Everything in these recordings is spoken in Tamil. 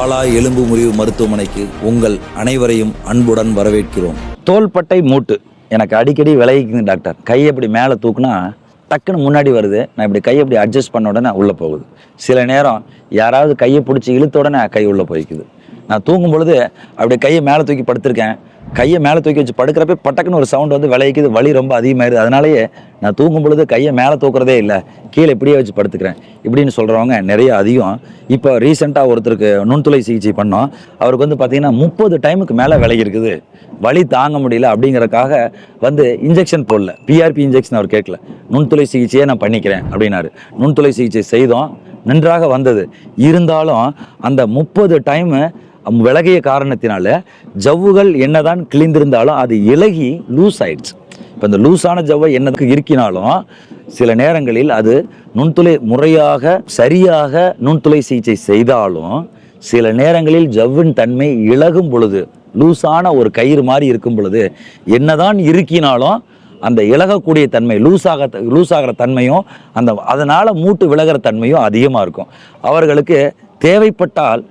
பாலா எலும்பு முறிவு மருத்துவமனைக்கு உங்கள் அனைவரையும் அன்புடன் வரவேற்கிறோம். தோள்பட்டை மூட்டு. எனக்கு அடிக்கடி விளைவிக்குது டாக்டர். கை அப்படி மேலே தூக்குனா டக்குன்னு முன்னாடி வருது. நான் இப்படி கையை இப்படி அட்ஜஸ்ட் பண்ண உடனே உள்ளே போகுது. சில நேரம் யாராவது கையை பிடிச்சி இழுத்த உடனே கை உள்ளே போய்க்குது. நான் தூங்கும் பொழுது அப்படியே கையை மேலே தூக்கி படுத்திருக்கேன். கையை மேலே தூக்கி வச்சு படுக்கிறப்ப பட்டக்குன்னு ஒரு சவுண்ட் வந்து விளைவிக்குது. வலி ரொம்ப அதிகமாயிருது. அதனாலேயே நான் தூங்கும் பொழுது கையை மேலே தூக்குறதே இல்லை. கீழே இப்படியே வச்சு படுத்துக்கிறேன். இப்படின்னு சொல்கிறவங்க நிறைய அதிகம். இப்போ ரீசெண்டாக ஒருத்தருக்கு நுண்துளை சிகிச்சை பண்ணோம். அவருக்கு வந்து பார்த்திங்கன்னா முப்பது டைமுக்கு மேலே விலகி இருக்குது வலி தாங்க முடியல அப்படிங்கிறக்காக வந்து இன்ஜெக்ஷன் போடல. பிஆர்பி இன்ஜெக்ஷன் அவர் கேட்கல. நுண்துளை சிகிச்சையே நான் பண்ணிக்கிறேன் அப்படின்னாரு. நுண்துளை சிகிச்சை செய்தோம். நன்றாக வந்தது. இருந்தாலும் அந்த முப்பது டைமு விலகிய காரணத்தினால ஜவ்வுகள் என்னதான் கிழிந்திருந்தாலும் அது இலகி லூஸ் ஆயிடுச்சு இப்போ இந்த லூஸான ஜவ்வை என்னதுக்கு இருக்கினாலும் சில நேரங்களில் அது நுண்துளை முறையாக சரியாக நுண்துளை சிகிச்சை செய்தாலும் சில நேரங்களில் ஜவ்வின் தன்மை இழகும் பொழுது லூஸான ஒரு கயிறு மாதிரி இருக்கும் பொழுது என்னதான் இருக்கினாலும் அந்த இழகக்கூடிய தன்மை லூஸாக லூஸாகிற தன்மையும் அந்த அதனால் மூட்டு விலகிற தன்மையும் அதிகமாக இருக்கும். அவர்களுக்கு தேவைப்பட்டால்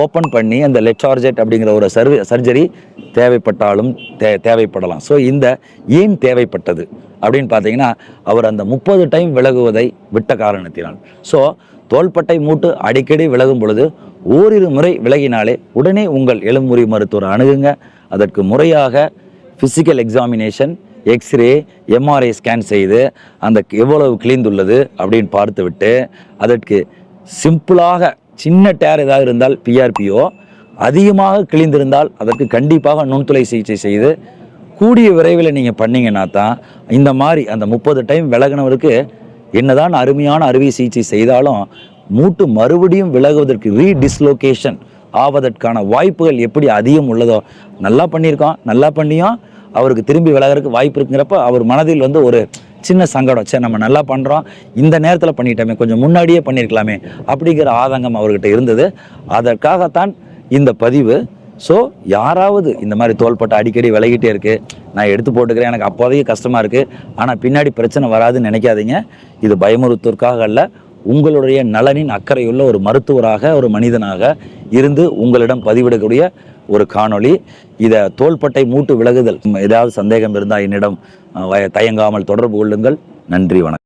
ஓப்பன் பண்ணி அந்த லெச்சார்ஜெட் அப்படிங்கிற ஒரு சர்வ சர்ஜரி தேவைப்பட்டாலும் தே தேவைப்படலாம். ஸோ இந்த ஏன் தேவைப்பட்டது? அப்படின்னு பார்த்தீங்கன்னா அவர் அந்த முப்பது டைம் விலகுவதை விட்ட காரணத்தினால். ஸோ தோள்பட்டை மூட்டு அடிக்கடி விலகும் பொழுது ஓரிரு முறை விலகினாலே உடனே உங்கள் எலும்புரி மருத்துவரை அணுகுங்க. அதற்கு முறையாக physical examination x ray MRI scan செய்து அந்த எவ்வளவு கிழிந்துள்ளது அப்படின்னு பார்த்துவிட்டு அதற்கு சிம்பிளாக சின்ன டேர் ஏதாவது இருந்தால் பிஆர்பியோ அதிகமாக கிழிந்திருந்தால் அதற்கு கண்டிப்பாக நுண்துளை சிகிச்சை செய்து கூடிய விரைவில் நீங்கள் பண்ணீங்கன்னா தான் இந்த மாதிரி அந்த முப்பது டைம் விலகினவருக்கு என்னதான் அருமையான அறுவை சிகிச்சை செய்தாலும் மூட்டு மறுபடியும் விலகுவதற்கு ரீடிஸ்லோகேஷன் ஆவதற்கான வாய்ப்புகள் எப்படி அதிகம் உள்ளதோ நல்லா பண்ணியிருக்கோம் நல்லா பண்ணியும் அவருக்கு திரும்பி விலகிறதுக்கு வாய்ப்பு இருக்குங்கிறப்ப அவர் மனதில் வந்து ஒரு சின்ன சங்கடம். சரி நம்ம நல்லா பண்ணுறோம் இந்த நேரத்தில் பண்ணிட்டோமே. கொஞ்சம் முன்னாடியே பண்ணியிருக்கலாமே அப்படிங்கிற ஆதங்கம் அவர்கிட்ட இருந்தது. அதற்காகத்தான் இந்த பதிவு. ஸோ யாராவது இந்த மாதிரி தோள்பட்டை அடிக்கடி விலகிட்டே இருக்குது நான் எடுத்து போட்டுக்கிறேன். எனக்கு அப்போதைக்கு கஷ்டமாக இருக்குது ஆனால் பின்னாடி பிரச்சனை வராதுன்னு நினைக்காதீங்க. இது பயமுறுத்தற்காக அல்ல. உங்களுடைய நலனின் அக்கறையுள்ள ஒரு மருத்துவராக ஒரு மனிதனாக இருந்து உங்களிடம் பதிவிடக்கூடிய ஒரு காணொளி. இதை தோள்பட்டை மூட்டு விலகுதல். ஏதாவது சந்தேகம் இருந்தால் என்னிடம் வய- தயங்காமல் தொடர்பு கொள்ளுங்கள். நன்றி வணக்கம்.